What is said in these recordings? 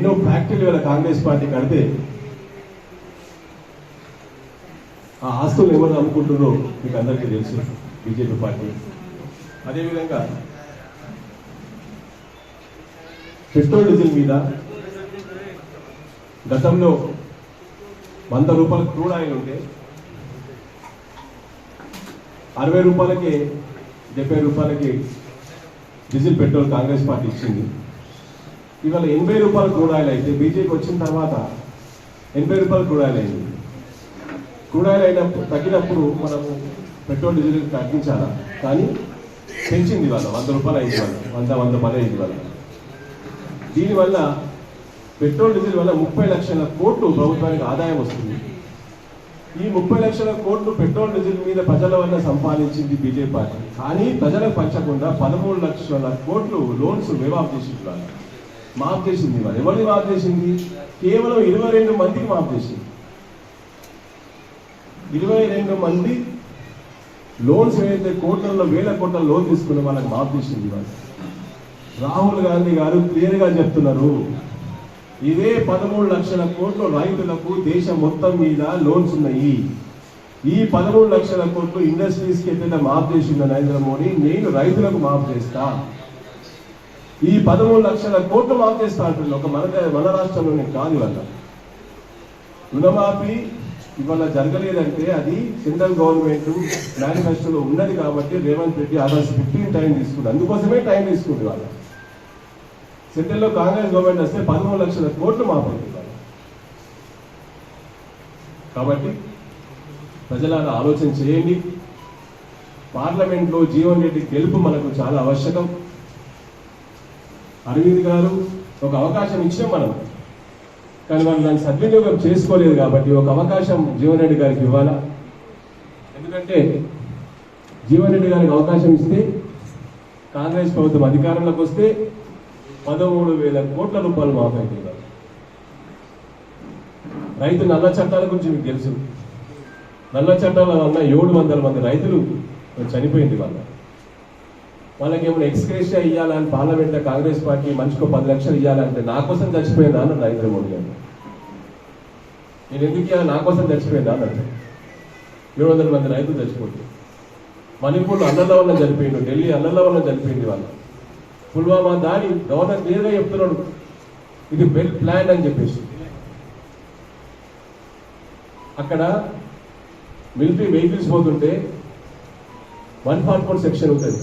ఎన్నో ఫ్యాక్టరీలు ఇవాళ కాంగ్రెస్ పార్టీ కడితే ఆ ఆస్తులు ఎవరు అమ్ముకుంటున్నారో మీకు అందరికీ తెలుసు బీజేపీ పార్టీ. అదేవిధంగా పెట్రోల్ డీజిల్ మీద గతంలో వంద రూపాయల క్రూడ్ ఆయిల్ ఉంటే అరవై రూపాయలకి డెబ్బై రూపాయలకి డీజిల్ పెట్రోల్ కాంగ్రెస్ పార్టీ ఇచ్చింది. ఇవాళ ఎనభై రూపాయలు క్రూడ్ ఆయిల్ అయితే బీజేపీ వచ్చిన తర్వాత ఎనభై రూపాయలు క్రూడ్ ఆయిల్ అయింది. క్రూడ్ ఆయిల్ అయినప్పుడు తగ్గినప్పుడు మనము పెట్రోల్ డీజిల్ తగ్గించాలా? కానీ పెంచింది వాళ్ళ వంద రూపాయలు అయింది వాళ్ళ వంద వంద పది అయింది వాళ్ళ దీనివల్ల పెట్రోల్ డీజిల్ వల్ల ముప్పై లక్షల కోట్లు ప్రభుత్వానికి ఆదాయం వస్తుంది. ఈ ముప్పై లక్షల కోట్లు పెట్రోల్ డీజిల్ మీద ప్రజల వల్ల సంపాదించింది బీజేపీ పార్టీ. కానీ ప్రజలకు పంచకుండా పదమూడు లక్షల కోట్లు లోన్స్ వేవాఫ్ చేసి వాళ్ళు మాఫ్ చేసింది వాళ్ళు ఎవరిని మాఫ్ చేసింది కేవలం ఇరవై రెండు మందికి మాఫ్ చేసింది ఇరవై రెండు మంది లోన్స్ ఏదైతే కోట్లలో వేల కోట్ల లోన్ తీసుకున్న వాళ్ళకి మాఫ్ చేసింది వాళ్ళు రాహుల్ గాంధీ గారు క్లియర్గా చెప్తున్నారు. ఇదే పదమూడు లక్షల కోట్లు రైతులకు దేశం మొత్తం మీద లోన్స్ ఉన్నాయి. ఈ పదమూడు లక్షల కోట్లు ఇండస్ట్రీస్కి కి మాఫ్ చేసిందో నరేంద్ర మోడీ నేను రైతులకు మాఫ్ చేస్తాను ఈ పదమూడు లక్షల కోట్లు మాఫ్ చేస్తా అంటుంది ఒక మన మన రాష్ట్రంలోనే కాదు ఇవాళ. రుణమాఫీ ఇవాళ జరగలేదంటే అది సెంట్రల్ గవర్నమెంట్ మేనిఫెస్టోలో ఉన్నది కాబట్టి Revanth Reddy August fifteen time తీసుకుంది అందుకోసమే టైం తీసుకుంది వాళ్ళ సెంట్రల్లో కాంగ్రెస్ గవర్నమెంట్ వస్తే పదమూడు లక్షల కోట్లు మాపైంది కాబట్టి ప్రజలారా ఆలోచన చేయండి. పార్లమెంట్లో జీవన్ రెడ్డి గెలుపు మనకు చాలా ఆవశ్యకం. అరవింద్ గారు ఒక అవకాశం ఇచ్చాం మనం. కానీ వాళ్ళు దాన్ని సద్వినియోగం చేసుకోలేదు కాబట్టి ఒక అవకాశం జీవన్ రెడ్డి గారికి ఇవ్వాలా? ఎందుకంటే జీవన్ రెడ్డి గారికి అవకాశం ఇస్తే కాంగ్రెస్ ప్రభుత్వం అధికారంలోకి వస్తే పదమూడు వేల కోట్ల రూపాయలు మాఫైతే రైతు నల్ల చట్టాల గురించి మీకు తెలుసు. నల్ల చట్టాల వల్ల ఏడు వందల మంది రైతులు చనిపోయింది వాళ్ళ. వాళ్ళకి ఏమైనా ఎక్స్క్రేషియా ఇవ్వాలని పార్లమెంట్లో కాంగ్రెస్ పార్టీ మనిషికి పది లక్షలు ఇవ్వాలంటే నా కోసం చచ్చిపోయిందా అన్న నరేంద్ర మోడీ గారు. నేను ఎందుకు ఇవ్వాలి నా కోసం చచ్చిపోయిందా అన్నట్టు ఏడు వందల మంది రైతులు చచ్చిపోతుంది మణిపూర్లో అన్నల వల్ల చనిపోయిండు ఢిల్లీ అన్నల వల్ల చనిపోయింది వాళ్ళ. పుల్వామా దాడి గవర్నర్ క్లియర్గా చెప్తున్నాడు. ఇది వెల్ ప్లాన్ అని చెప్పేసి. అక్కడ మిలిటరీ వెహికల్స్ పోతుంటే వన్ ఫార్టీ ఫోర్ సెక్షన్ ఉంటుంది.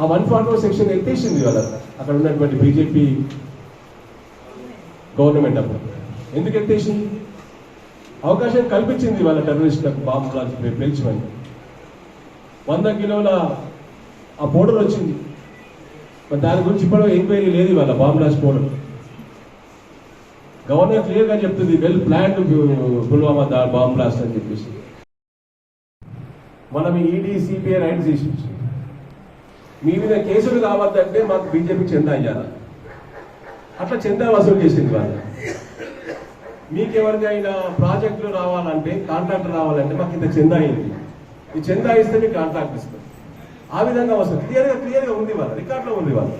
ఆ వన్ ఫార్టీ ఫోర్ సెక్షన్ ఎత్తేసింది వాళ్ళ అక్కడ ఉన్నటువంటి బీజేపీ గవర్నమెంట్ అప్పుడు. ఎందుకు ఎత్తేసింది? అవకాశం కల్పించింది వాళ్ళ టెర్రరిస్టులకు బాంబు బ్లాస్ట్ పేల్చమని. వంద కిలోల ఆ పౌడర్ వచ్చింది. మరి దాని గురించి ఇప్పుడు ఎంక్వైరీ లేదు ఇవాళ బాంబు బ్లాస్ట్ పౌడర్ గవర్నర్ క్లియర్గా చెప్తుంది వెల్ ప్లాన్ పుల్వామా దా- బాంబ్ బ్లాస్ట్ అని చెప్పేసి. మనం ఈడీ సిపిఐ రైట్స్ చేసి మీ మీద కేసులు కావద్దంటే మాకు బీజేపీ చందా అయ్యారా అట్లా చందా వసూలు చేసింది వాళ్ళు. మీకెవరికైనా ప్రాజెక్టులు రావాలంటే కాంట్రాక్ట్ రావాలంటే మాకు ఇంత చందా అయింది ఈ చందా ఇస్తే మీకు కాంట్రాక్ట్ ఇస్తాం. ఆ విధంగా వస్తుంది క్లియర్గా క్లియర్గా ఉంది వాళ్ళ రికార్డులో ఉంది వాళ్ళ.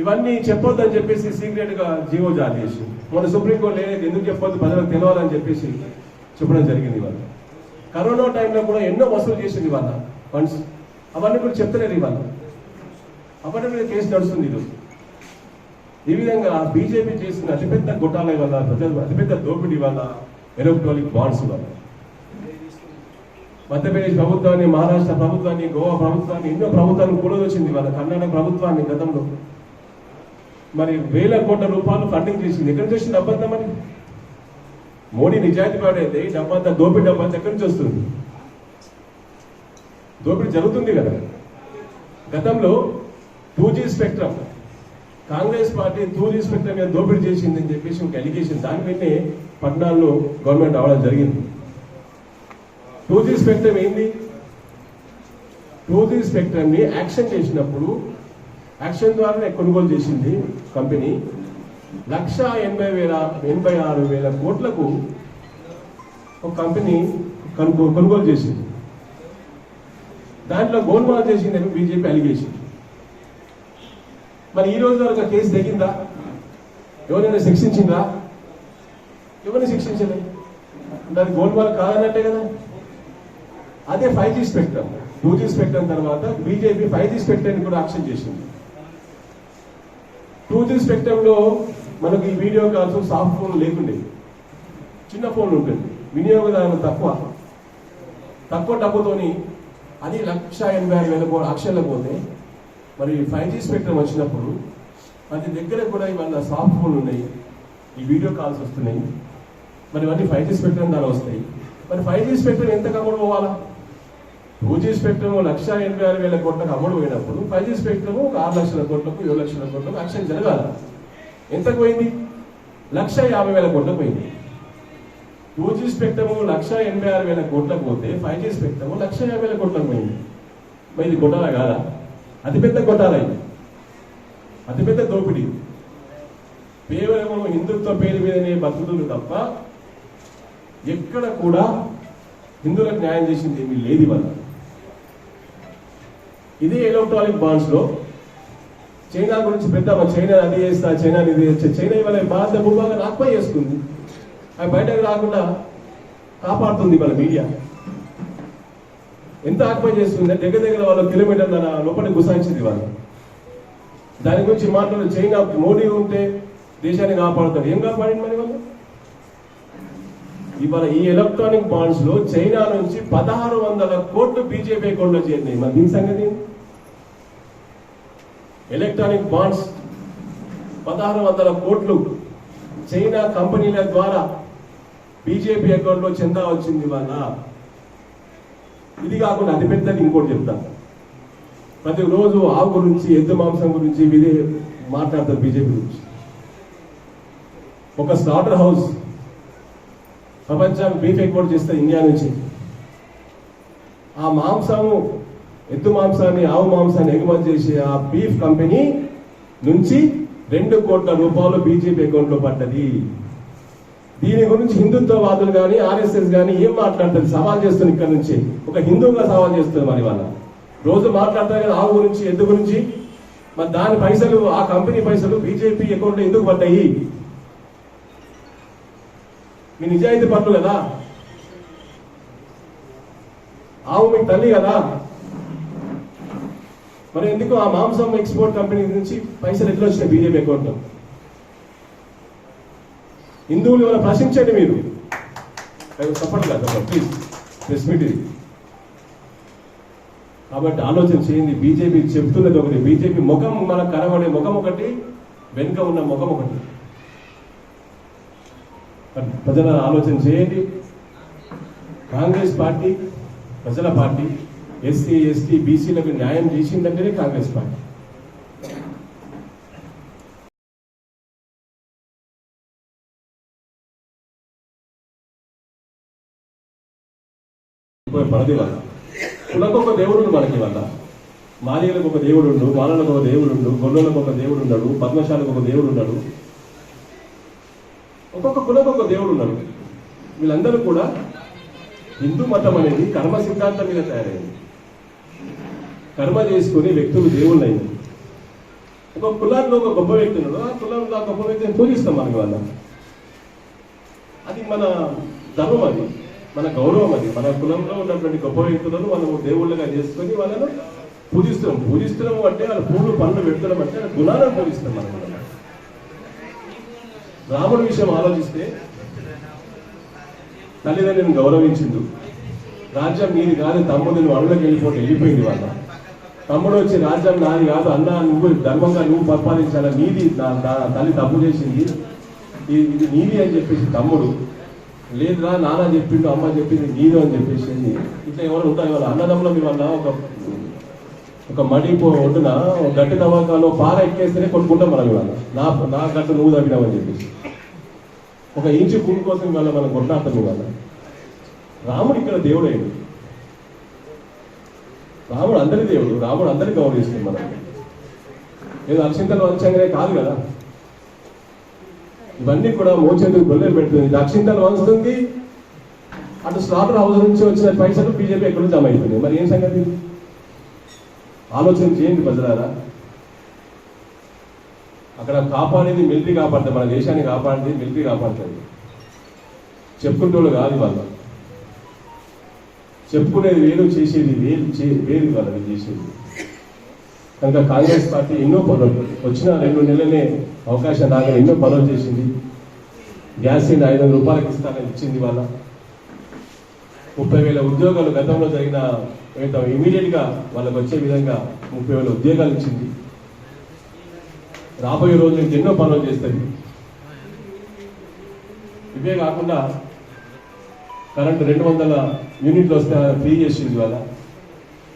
ఇవన్నీ చెప్పొద్దని చెప్పేసి సీక్రెట్గా జీవో జారీ చేసి మన సుప్రీంకోర్టు లేదు ఎందుకు చెప్పొద్దు ప్రజలకు తెలవాలని చెప్పేసి చెప్పడం జరిగింది వాళ్ళ. కరోనా టైంలో కూడా ఎన్నో వసూలు చేసింది వాళ్ళ ఫండ్స్. అవన్నీ కూడా చెప్తలేరు ఇవాళ. అవన్నీ మీద కేసు నడుస్తుంది ఈరోజు. ఈ విధంగా బీజేపీ చేసిన అతిపెద్ద గొట్టాల వల్ల ప్రజలు అతిపెద్ద దోపిడీ వల్ల ఎలక్ట్రానిక్ బాండ్స్ వల్ల మధ్యప్రదేశ్ ప్రభుత్వాన్ని మహారాష్ట్ర ప్రభుత్వాన్ని గోవా ప్రభుత్వాన్ని ఎన్నో ప్రభుత్వాన్ని కూలదొచ్చింది వాళ్ళ కర్ణాటక ప్రభుత్వాన్ని గతంలో. మరి వేల కోట్ల రూపాయలు ఫండింగ్ చేసింది. ఎక్కడి నుంచి వచ్చింది డబ్బంతా మరి? మోడీ నిజాయితీ పాడైతే డబ్బంతా దోపిడీ డబ్బంతా ఎక్కడి నుంచి వస్తుంది? దోపిడీ జరుగుతుంది కదా. గతంలో two G spectrum Congress party two G spectrum మీద దోపిడీ చేసిందని చెప్పేసి ఒక ఎలిగేషన్ దాని మీదనే పట్టణాల్లో గవర్నమెంట్ రావడం జరిగింది. టూ జీ స్పెక్ట్రమ్ ఏంది? టూ జీ స్పెక్ట్రమ్ని యాక్షన్ చేసినప్పుడు యాక్షన్ ద్వారానే కొనుగోలు చేసింది కంపెనీ. లక్ష ఎనభై వేల ఎనభై ఆరు వేల కోట్లకు ఒక కంపెనీ కొనుగోలు చేసింది. దాంట్లో గోల్మాల్ చేసింది బీజేపీ అలిగేషన్ మరి ఈ రోజు వరకు కేసు దిగిందా ఎవరైనా శిక్షించిందా? ఎవరిని శిక్షించలేదు దాని అది గోల్మాల్ కాదన్నట్టే కదా? అదే five G spectrum two G spectrum తర్వాత బీజేపీ ఫైవ్ జీ స్పెక్ట్రమ్ కూడా యాక్షన్ చేసింది. టూ జీ స్పెక్టంలో మనకు మనకి ఈ వీడియో కాల్స్ సాఫ్ట్ ఫోన్ లేకుండే. చిన్న ఫోన్ ఉంటుంది వినియోగదారులు తక్కువ. తక్కువ డబ్బుతోని అది లక్ష ఎనభై ఆరు వేల కో- లక్షల్లో పోతే మరి ఫైవ్ జీ స్పెక్ట్రమ్ వచ్చినప్పుడు మరి దగ్గర కూడా ఇవాళ సాఫ్ట్ ఫోన్లు ఉన్నాయి ఈ వీడియో కాల్స్ వస్తున్నాయి మరి ఇవన్నీ ఫైవ్ జీ స్పెక్ట్రమ్ ద్వారా వస్తాయి. మరి ఫైవ్ జీ స్పెక్ట్రమ్ ఎంత అమ్ముడు పోవాలా? టూ జీ స్పెక్ట్రమ్ లక్ష ఎనభై ఆరు వేల కోట్లకు అమౌంట్ పోయినప్పుడు ఫైవ్ జీ స్పెక్ట్రమ్ ఒక ఆరు లక్షల కోట్లకు ఏడు లక్షల కోట్లకు యాక్షన్ జరగాలి. ఎంత పోయింది? లక్ష యాభై వేల కోట్లకు పోయింది. టూ జీ స్పెక్టము లక్ష ఎనభై ఆరు వేల కోట్లకు పోతే ఫైవ్ జీ స్పెక్టము లక్ష యాభై వేల కోట్లకు పోయింది. మరి ఇది గొట్టాల కాదా? అతిపెద్ద గొట్టాల ఇది? అతిపెద్ద దోపిడీ. కేవలము హిందుత్వ పేరు మీదనే బతుకుతుంది తప్ప ఎక్కడ కూడా హిందువులకు న్యాయం చేసింది ఏమీ లేదు ఇవాళ. ఇదే ఎలక్ట్రానిక్ బాండ్స్లో చైనా గురించి పెద్ద చైనా అది చేస్తా చైనా ఇది చైనా ఇవాళ భారత భూభాగం ఆక్పై చేసుకుంది. అవి బయటకు రాకుండా కాపాడుతుంది మన మీడియా. ఎంత ఆక్యుపై చేస్తుంది? దగ్గర దగ్గర వాళ్ళ కిలోమీటర్ లోపలికి గుసాయించింది వాళ్ళు దాని గురించి మాట్లాడు చైనా మోడీ ఉంటే దేశాన్ని కాపాడుతాడు. ఏం కాపాడింది మరి వాళ్ళు? ఇవాళ ఈ ఎలక్ట్రానిక్ బాండ్స్లో చైనా నుంచి పదహారు వందల కోట్లు బీజేపీ అకౌంట్లో చేరినాయి. మరి దీని సంగతి? ఎలక్ట్రానిక్ బాండ్స్ పదహారు వందల కోట్లు చైనా కంపెనీల ద్వారా బీజేపీ అకౌంట్లో చందా వచ్చింది వాళ్ళ ఇది కాకుండా అతిపెద్దది ఇంకోటి చెప్తాను ప్రతి రోజు ఆవు గురించి ఎద్దు మాంసం గురించి ఇదే మాట్లాడతారు బీజేపీ గురించి. ఒక స్లాటర్ హౌస్ ప్రపంచం బీఫ్ ఎక్స్పోర్ట్ చేస్తే ఇండియా నుంచి. ఆ మాంసము ఎద్దు మాంసాన్ని ఆవు మాంసాన్ని ఎగుమతి చేసే ఆ బీఫ్ కంపెనీ నుంచి రెండు కోట్ల రూపాయలు బీజేపీ అకౌంట్లో పడ్డది. దీని గురించి హిందుత్వవాదులు కానీ ఆర్ఎస్ఎస్ కానీ ఏం మాట్లాడతారు? సవాల్ చేస్తుంది ఇక్కడ నుంచి. ఒక హిందువుగా సవాల్ చేస్తుంది మరి వాళ్ళ. రోజు మాట్లాడతారు కదా ఆవు గురించి ఎద్దు గురించి? మరి దాని పైసలు ఆ కంపెనీ పైసలు బీజేపీ అకౌంట్లో ఎందుకు పడ్డాయి? మీ నిజాయితీ పట్టు కదా? ఆవు మీకు తల్లి కదా? మరి ఎందుకు ఆ మాంసం ఎక్స్పోర్ట్ కంపెనీ నుంచి పైసలు ఎట్లా వచ్చినాయి బీజేపీ అకౌంట్లో హిందువులు ఎవరైనా ప్రశ్నించండి మీరు. సపోర్ట్ కదా ప్లీజ్ ప్రెస్ మీట్ ఇది. కాబట్టి ఆలోచన చేయండి. బీజేపీ చెప్తున్నది ఒకటి బీజేపీ ముఖం మనకు కనబడే ముఖం ఒకటి వెనుక ఉన్న ముఖం ఒకటి. ప్రజల ఆలోచన చేయండి. కాంగ్రెస్ పార్టీ ప్రజల పార్టీ ఎస్సీ ఎస్టీ బీసీలకు న్యాయం చేసిందంటేనే కాంగ్రెస్ పార్టీ. మనది వల్ల. కులకు ఒక దేవుడు మనకి వల్ల. మాదిగలకు ఒక దేవుడు ఉండు మాలలకు ఒక దేవుడు గొల్లలకు ఒక దేవుడు ఉన్నాడు పద్మశాలకు ఒక దేవుడు ఉన్నాడు ఒక్కొక్క కులకు ఒక దేవుడు ఉన్నాడు వీళ్ళందరూ కూడా హిందూ మతం అనేది కర్మ సిద్ధాంతం మీద తయారైంది. కర్మ చేసుకుని వ్యక్తులు దేవుళ్ళు అయింది ఒక కులాల్లో ఒక గొప్ప వ్యక్తి ఉన్నాడు. ఆ కులంలో ఆ గొప్ప వ్యక్తిని పూజిస్తాం మనకి వాళ్ళ. అది మన ధర్మం అది. మన గౌరవం అది. మన కులంలో ఉన్నటువంటి గొప్ప వ్యక్తులను మనము దేవుళ్ళగా చేసుకొని వాళ్ళను పూజిస్తున్నాం పూజిస్తున్నాము అంటే వాళ్ళ పూలు పనులు పెడుతున్నాం అంటే గుణాలను పూజిస్తాం మనం రాముడి విషయం ఆలోచిస్తే తల్లిదండ్రులను గౌరవించిండు. రాజ్యం నీది కాదు తమ్ముడు నువ్వు అడవులకు వెళ్ళిపోతే వెళ్ళిపోయింది వాళ్ళ. తమ్ముడు వచ్చి రాజ్యం నాది కాదు అన్న నువ్వు ధర్మంగా నువ్వు పరిపాలించాలా? నీది తల్లి తప్పు చేసింది. ఇది నీది అని చెప్పేసి తమ్ముడు లేదురా నాన్న చెప్పిండు అమ్మ చెప్పింది నీదు అని చెప్పేసి ఇట్లా ఎవరు ఉంటారు? వాళ్ళ అన్నదమ్ముల మీ వల్ల ఒక ఒక మడి పో ఒడ్డున గట్టి తవ్వకాలో పార ఎక్కేస్తేనే కొట్టుకుంటాం మనం ఇవాళ. నా నా గట్టు నువ్వు తగ్గినావని చెప్పేసి. ఒక ఇంచు భూమి కోసం ఇవాళ మనం కొట్లాడతాం ఇవాళ. రాముడు ఇక్కడ దేవుడు రాముడు అందరి దేవుడు. రాముడు అందరి గౌరవిస్తుంది మనం ఏదో అక్షింతలు వంచంగానే కాదు కదా. ఇవన్నీ కూడా మోచేందుకు గొల్లెలు పెడుతుంది. ఇది అక్షింతలు వంచుతుంది. అటు స్లాటర్ హౌస్ నుంచి వచ్చిన పైసలు బీజేపీ ఎక్కడ జమ అయిపోయింది మరి ఏం సంగతి? ఆలోచన చేయండి ప్రజలారా. అక్కడ కాపాడేది మిలిటరీ కాపాడుతుంది. మన దేశాన్ని కాపాడేది మిలిటరీ కాపాడుతుంది. చెప్పుకుంటోళ్ళు కాదు వాళ్ళు చెప్పుకునేది వేరు చేసేది వేరు చే- వేరు వాళ్ళని చేసేది. కనుక కాంగ్రెస్ పార్టీ ఎన్నో పనులు వచ్చిన రెండు నెలలనే అవకాశం రాగానే ఎన్నో పనులు చేసింది. గ్యాస్ సిలిండర్ ఐదు వందల రూపాయలకి ఇస్తానని ఇచ్చింది వాళ్ళ. ముప్పై వేల ఉద్యోగాలు గతంలో జరిగిన ఇమీడియట్గా వాళ్ళకు వాళ్ళకి వచ్చే విధంగా ముప్పై వేల ఉద్యోగాలు ఇచ్చింది. రాబోయే రోజులు ఎన్నో పనులు చేస్తుంది ఇవే కాకుండా కరెంట్ రెండు వందల యూనిట్లు వస్తే ఫ్రీ చేసింది వాళ్ళ.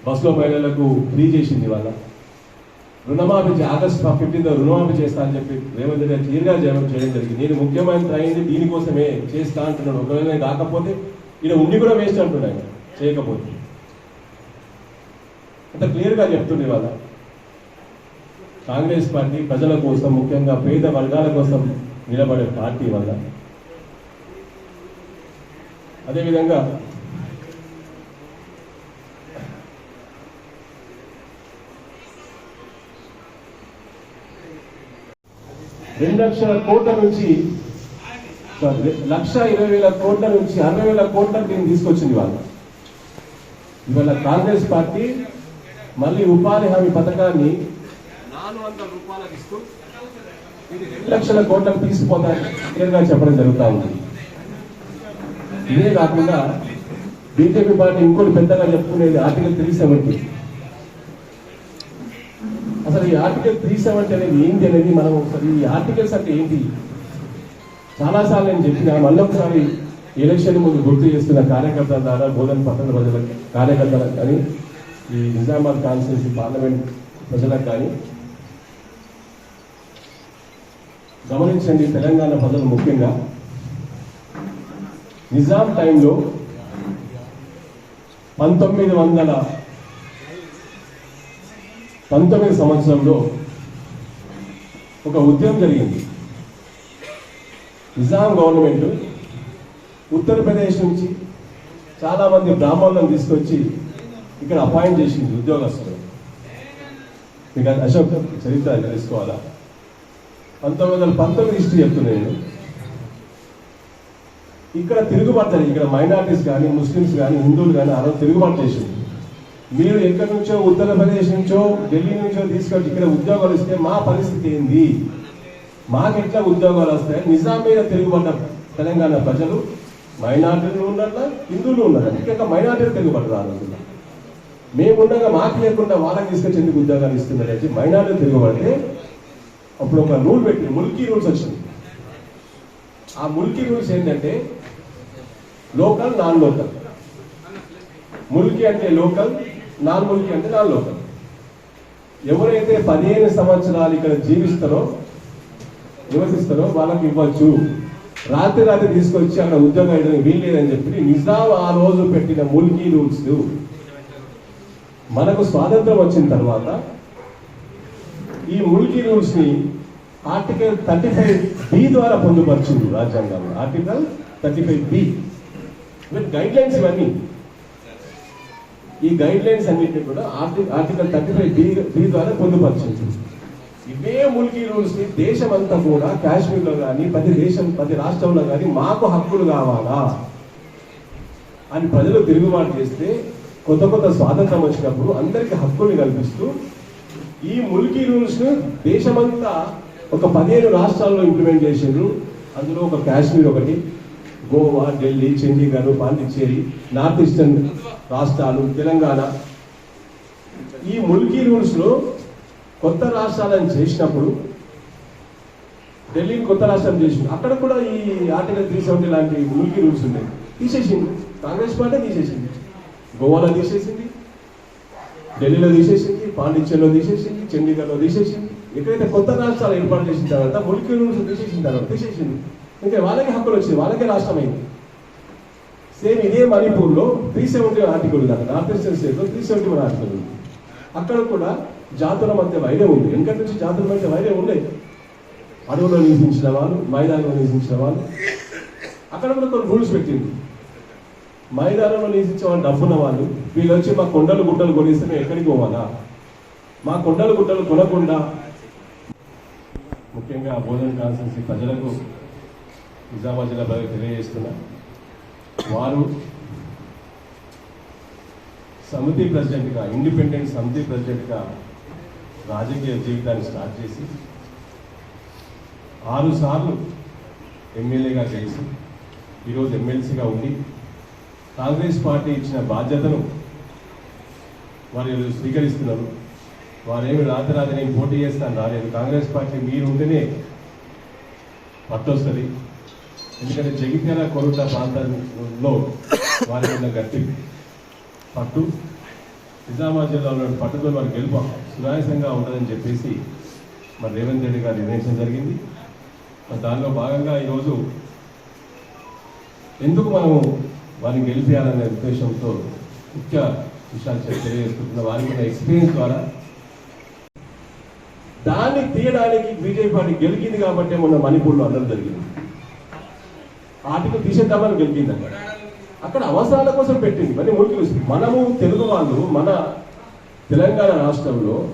బస్సులో మహిళలకు ఫ్రీ చేసింది వాళ్ళ. రుణమాఫీ ఆగస్ట్ ఫిఫ్టీన్త్ రుణమాఫీ చేస్తా అని చెప్పి రేవంత్ రెడ్డి క్లియర్గా చేయడం చేయడం జరిగింది. నేను ముఖ్యమంత్రి అయింది దీనికోసమే చేస్తా అంటున్నాడు. ఒకవేళ నేను కాకపోతే ఈయన ఉండి కూడా వేస్ట్ అంటున్నాయి చేయకపోతే. అంత క్లియర్గా చెప్తుండే వాళ్ళ కాంగ్రెస్ పార్టీ ప్రజల కోసం ముఖ్యంగా పేద వర్గాల కోసం నిలబడే పార్టీ వల్ల అదేవిధంగా రెండు లక్షల కోట్ల నుంచి సారీ, లక్ష ఇరవై వేల కోట్ల నుంచి అరవై వేల కోట్లకు దీన్ని తీసుకొచ్చింది వాళ్ళు. ఇవాళ కాంగ్రెస్ పార్టీ మళ్ళీ ఉపాధి హామీ పథకాన్ని నాలుగు వందల రూపాయలకు ఇస్తూ ఇది రెండు లక్షల కోట్లకు తీసుకుపోతారని క్లియర్గా చెప్పడం జరుగుతూ ఉంది. ఇదే కాకుండా బీజేపీ పార్టీ ఇంకోటి పెద్దగా చెప్పుకునేది ఆర్టికల్ త్రీ సెవెంటీ. అసలు ఈ ఆర్టికల్ త్రీ సెవెంటీ అనేది ఏంటి అనేది మనం ఒకసారి ఈ ఆర్టికల్స్ అంటే ఏంటి? చాలాసార్లు నేను చెప్పిన మళ్ళీ ఒకసారి ఎలక్షన్ ముందు గుర్తు చేస్తున్న కార్యకర్తల ద్వారా బోధన పట్టణ ప్రజల కార్యకర్తలకు కానీ ఈ నిజామాబాద్ కాన్స్టిట్యూన్సీ పార్లమెంట్ ప్రజలకు కానీ గమనించండి తెలంగాణ ప్రజలు ముఖ్యంగా నిజాం టైంలో పంతొమ్మిది వందల పంతొమ్మిది సంవత్సరంలో ఒక ఉద్యమం జరిగింది. నిజాం గవర్నమెంట్ ఉత్తరప్రదేశ్ నుంచి చాలామంది బ్రాహ్మణులను తీసుకొచ్చి ఇక్కడ అపాయింట్ చేసింది ఉద్యోగస్తులు. మీకు అశోక్ చరిత్ర తెలుసుకోవాలా? పంతొమ్మిది వందల పంతొమ్మిది హిస్టరీ చెప్తున్నాను నేను. ఇక్కడ తిరుగుబాటు జరిగింది. ఇక్కడ మైనారిటీస్ కానీ ముస్లిమ్స్ కానీ హిందువులు కానీ ఆ రోజు తిరుగుబాటు చేసింది. మీరు ఎక్కడి నుంచో ఉత్తరప్రదేశ్ నుంచో ఢిల్లీ నుంచో తీసుకొచ్చి ఇక్కడ ఉద్యోగాలు ఇస్తే మా పరిస్థితి ఏంది? మాకు ఎట్లా ఉద్యోగాలు వస్తాయి? నిజాం మీద తిరుగుబడ్డ తెలంగాణ ప్రజలు మైనార్టీలు ఉన్నట్ల హిందువులు ఉన్నారు ఇంకా మైనార్టీలు తిరుగుబడ్డారు ఆ రోజుల్లో మేముండగా మాకు లేకుండా వాళ్ళకి తీసుకొచ్చి ఎందుకు ఉద్యోగాలు ఇస్తున్నారంటే మైనార్టీలు తిరుగుబడితే అప్పుడు ఒక రూల్ పెట్టి ముల్కీ రూల్స్ వచ్చింది. ఆ ముల్కీ రూల్స్ ఏంటంటే లోకల్ నాన్ లోకల్. ముల్కీ అంటే లోకల్ నాన్ అంటే నాలుగు లోకల్ ఎవరైతే పదిహేను సంవత్సరాలు ఇక్కడ జీవిస్తారో నివసిస్తారో వాళ్ళకి ఇవ్వచ్చు. రాత్రి రాత్రి తీసుకొచ్చి అక్కడ ఉద్యోగం వేయడానికి వీల్లేదని చెప్పి నిజాం ఆ రోజు పెట్టిన ముల్కీ రూల్స్ మనకు స్వాతంత్రం వచ్చిన తర్వాత ఈ ముల్కీ రూల్స్ని ఆర్టికల్ థర్టీ ఫైవ్ బి ద్వారా పొందుపరిచింది రాజ్యాంగంలో. Article thirty five B. Guidelines ఇవన్నీ. ఈ గైడ్ లైన్స్ అన్నింటినీ కూడా ఆర్టి- article thirty five B B ద్వారా పొందుపరిచింది ఇవే ముల్కీ రూల్స్ని అంతా కూడా కాశ్మీర్లో కానీ ప్రతి దేశం ప్రతి రాష్ట్రంలో కానీ మాకు హక్కులు కావాలా? అని ప్రజలు తిరుగుబాటు చేస్తే కొత్త కొత్త స్వాతంత్రం వచ్చినప్పుడు అందరికీ హక్కులు కల్పిస్తూ ఈ ముల్కీ రూల్స్ను దేశమంతా ఒక పదిహేను రాష్ట్రాల్లో ఇంప్లిమెంట్ చేసిండ్రు. అందులో ఒక కాశ్మీర్ ఒకటి గోవా ఢిల్లీ చండీగఢ్ పాండిచ్చేరి నార్త్ ఈస్టర్న్ రాష్ట్రాలు తెలంగాణ. ఈ ముల్కీ రూల్స్లో కొత్త రాష్ట్రాలను చేసినప్పుడు ఢిల్లీని కొత్త రాష్ట్రం చేసింది అక్కడ కూడా ఈ ఆర్టికల్ త్రీ సెవెంటీ లాంటి ముల్కీ రూల్స్ ఉన్నాయి. తీసేసింది కాంగ్రెస్ పార్టీ తీసేసింది. గోవాలో తీసేసింది. ఢిల్లీలో తీసేసింది. పాండిచ్చేరిలో తీసేసింది. చండీగఢ్లో తీసేసింది. ఎక్కడైతే కొత్త రాష్ట్రాలు ఏర్పాటు చేసిన తర్వాత ముల్కీ రూల్స్ తీసేసిన తర్వాత తీసేసింది ఇంకా వాళ్ళకి హక్కులు వచ్చింది వాళ్ళకే రాష్ట్రమైంది. సేమ్ ఇదే మణిపూర్లో త్రీ సెవెంటీ ఆర్టికల్ ఉంది నార్త్ ఈస్టర్న్ స్టేట్లో త్రీ సెవెంటీ వన్ ఆర్టికల్ ఉంది. అక్కడ కూడా జాతుల మధ్య వైరే ఉంది. వెనకటి నుంచి జాతుల మధ్య వైరే ఉండే అడవులో నివసించిన వాళ్ళు మైదానంలో నివసించిన వాళ్ళు. అక్కడ కూడా కొన్ని రూల్స్ పెట్టింది. మైదానంలో నివసించే వాళ్ళు డబ్బున్న వాళ్ళు. వీళ్ళు వచ్చి మా కొండలు గుట్టలు కొనిస్తే మేము ఎక్కడికి పోవాలా? మా కొండలు గుట్టలు కొనకుండా ముఖ్యంగా భోజనం కాన్స్టెన్సీ ప్రజలకు నిజామాబాద్ జిల్లా ప్రజలకు తెలియజేస్తున్నా. వారు సమితి ప్రెసిడెంట్గా ఇండిపెండెంట్ సమితి ప్రెసిడెంట్గా రాజకీయ జీవితాన్ని స్టార్ట్ చేసి ఆరు సార్లు ఎమ్మెల్యేగా చేసి ఈరోజు ఎమ్మెల్సీగా ఉండి కాంగ్రెస్ పార్టీ ఇచ్చిన బాధ్యతను వారు ఈరోజు స్వీకరిస్తున్నారు. వారేమి రాత్రి నేను పోటీ చేస్తాను రాలేదు. కాంగ్రెస్ పార్టీ మీరు ఉంటేనే పట్టొస్తుంది. ఎందుకంటే జగిత్యాల కొరుట ప్రాంతంలో వారికి ఉన్న గట్టి. పట్టు నిజామాబాద్ జిల్లాలో పట్టుతో వారి గెలుపు సునాయాసంగా ఉంటుందని చెప్పేసి మరి రేవంత్ రెడ్డి గారు నిర్ణయించడం జరిగింది. మరి దానిలో భాగంగా ఈరోజు ఎందుకు మనము వారిని గెలిపేయాలనే ఉద్దేశంతో ముఖ్య విషయాలు చెప్ తెలియజేసుకుంటున్న వారికి ఉన్న ఎక్స్పీరియన్స్ ద్వారా దాన్ని తీయడానికి బీజేపీ పార్టీ గెలిచింది కాబట్టి మొన్న మణిపూర్లో అందరూ జరిగింది. ఆర్టికల్ తీసేద్దామని గెలిచింది అక్కడ. అక్కడ అవసరాల కోసం పెట్టింది. మరి మురికి మనము తెలుగు వాళ్ళు మన తెలంగాణ రాష్ట్రంలో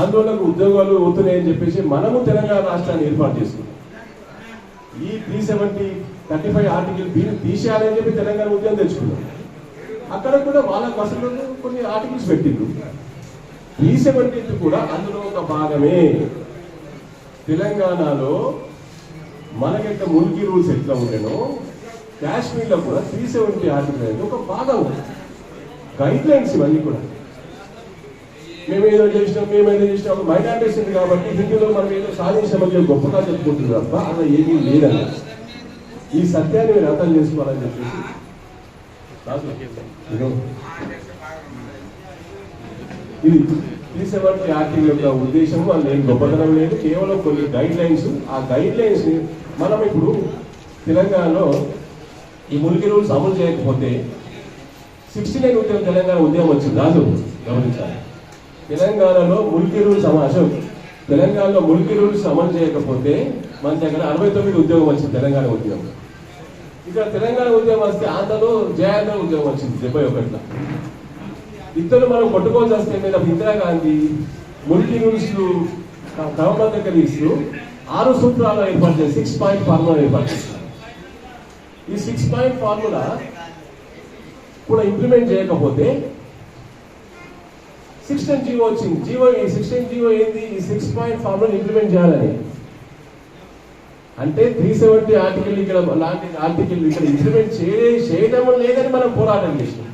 ఆందోళనకు ఉద్యోగాలు అవుతున్నాయని చెప్పేసి మనము తెలంగాణ రాష్ట్రాన్ని ఏర్పాటు చేసుకున్నాం. ఈ three seventy thirty five article bill తీసేయాలని చెప్పి తెలంగాణ ఉద్యోగం తెచ్చుకున్నాం. అక్కడ కూడా వాళ్ళ అసలు కొన్ని ఆర్టికల్స్ పెట్టిండ్రు. త్రీ సెవెంటీ కూడా అందులో ఒక భాగమే. తెలంగాణలో మనకెట్ట మురికి రూల్స్ ఎట్లా ఉండేనో కాశ్మీర్లో కూడా త్రీ సెవెంటీ ఆర్టికల్ అనేది ఒక భాగం గైడ్ లైన్స్ ఇవన్నీ కూడా. మేము ఏదో చేసినాం మేము ఏదో చేసినాం మైనార్టీస్ ఉంది కాబట్టి హిందీలో మనం ఏదో సాధించామని చెప్పి గొప్పగా చెప్పుకుంటుంది తప్ప అలా ఏమీ లేదన్న ఈ సత్యాన్ని మీరు అర్థం చేసుకోవాలని చెప్పేసి. ఇది. త్రీ ఆర్టీ యొక్క ఉద్దేశం వాళ్ళు ఏం గొప్పతనం లేదు. కేవలం కొన్ని గైడ్ లైన్స్ ఆ గైడ్ లైన్స్ మనం ఇప్పుడు తెలంగాణలో ఈ మురికి రూల్స్ అమలు చేయకపోతే సిక్స్టీ నైన్ ఉద్యమం తెలంగాణ ఉద్యమం వచ్చింది. రాజు గమనించాలి. తెలంగాణలో మురికి రూల్స్ అమలు తెలంగాణలో మురికి రూల్స్ అమలు చేయకపోతే మన దగ్గర అరవై తొమ్మిది ఉద్యోగం వచ్చింది తెలంగాణ ఉద్యమం. ఇక్కడ తెలంగాణ ఉద్యమం వస్తే ఆంధ్రలో జయాంధ్ర ఉద్యమం వచ్చింది డెబ్బై ఒకటిలో. ఇద్దరు మనం కొట్టుకోవాల్సి వస్తే మీద ఇందిరాగాంధీ మురికి రూల్స్ క్రమబద్ధీకరిస్తూ ఆరు సూత్రాలు ఏర్పాటు చేసి సిక్స్ పాయింట్ ఫార్ములా ఏర్పాటు చేస్తారు ఈ సిక్స్ పాయింట్ ఫార్ములా కూడా ఇంప్లిమెంట్ చేయకపోతే సిక్స్టీన్ జీవో వచ్చింది. జీవో ఈ సిక్స్టీన్ జీవో ఏంది? ఈ సిక్స్ పాయింట్ ఫార్ములా ఇంప్లిమెంట్ చేయాలని. అంటే త్రీ సెవెంటీ ఆర్టికల్ ఇక్కడ లాంటి ఆర్టికల్ ఇక్కడ ఇంప్లిమెంట్ చేయ చేయడం లేదని మనం పోరాటం చేసినాం.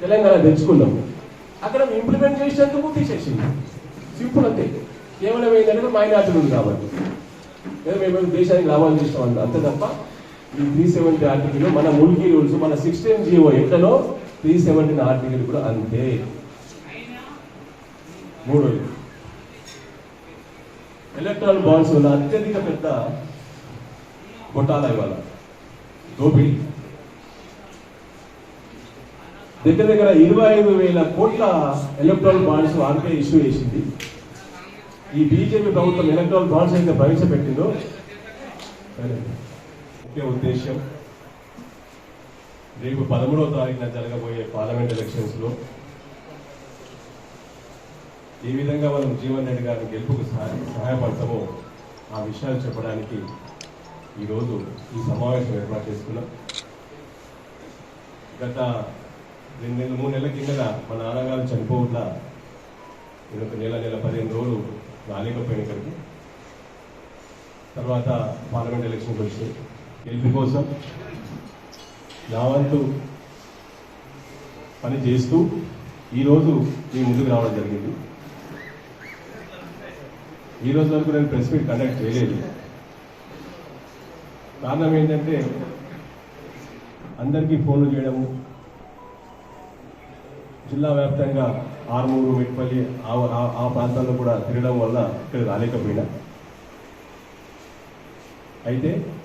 తెలంగాణ తెచ్చుకున్నాం అక్కడ ఇంప్లిమెంట్ చేసేందుకు తీసేసింది. సింపుల్ అంతే. కేవలం ఏంటంటే మైనార్టీలు ఉంది కాబట్టి. లేదా మేము దేశానికి లాభాలు చేస్తాం అంతే తప్ప ఈ త్రీ సెవెంటీ ఆర్టికల్ మన ముల్కీ రూల్స్ మన సిక్స్టీన్ జీవో ఎట్లనో త్రీ సెవెంటీన్ ఆర్టికల్ కూడా అంతే. మూడు ఎలక్ట్రాల్ బాండ్స్ వల్ల అత్యధిక పెద్ద గొట్టాల ఇవాళ. దోపిడీ దగ్గర దగ్గర ఇరవై ఐదు వేల కోట్ల ఎలక్ట్రాల్ బాండ్స్ ఆర్బీఐ ఇష్యూ చేసింది. ఈ బీజేపీ ప్రభుత్వం ఎలక్ట్రాల్ బాండ్స్ అయితే ప్రవేశపెట్టిందో ముఖ్య ఉద్దేశం రేపు పదమూడవ తారీఖున జరగబోయే పార్లమెంట్ ఎలక్షన్స్లో ఏ విధంగా మనం జీవన్ రెడ్డి గారిని గెలుపుకు సహాయపడతామో ఆ విషయాలు చెప్పడానికి ఈరోజు ఈ సమావేశం ఏర్పాటు చేసుకున్నాం. గత రెండు నెలలు మూడు నెలల కిందట మా నాన్నగారు చనిపోవట్ల. నేను ఒక నెల నెల పదిహేను రోజులు రాలేకపోయిన ఇక్కడికి. తర్వాత పార్లమెంట్ ఎలక్షన్కి వచ్చి గెలుపు కోసం నా వంతు పని చేస్తూ ఈరోజు మీ ముందుకు రావడం జరిగింది. ఈ రోజు వరకు నేను ప్రెస్ మీట్ కండక్ట్ చేయలేదు. కారణం ఏంటంటే అందరికీ ఫోన్లు చేయడము జిల్లా వ్యాప్తంగా ఆర్మూరు మెట్పల్లి ఆ ఆ- ఆ ప్రాంతాల్లో కూడా తిరగడం వల్ల ఇక్కడ రాలేకపోయినా. అయితే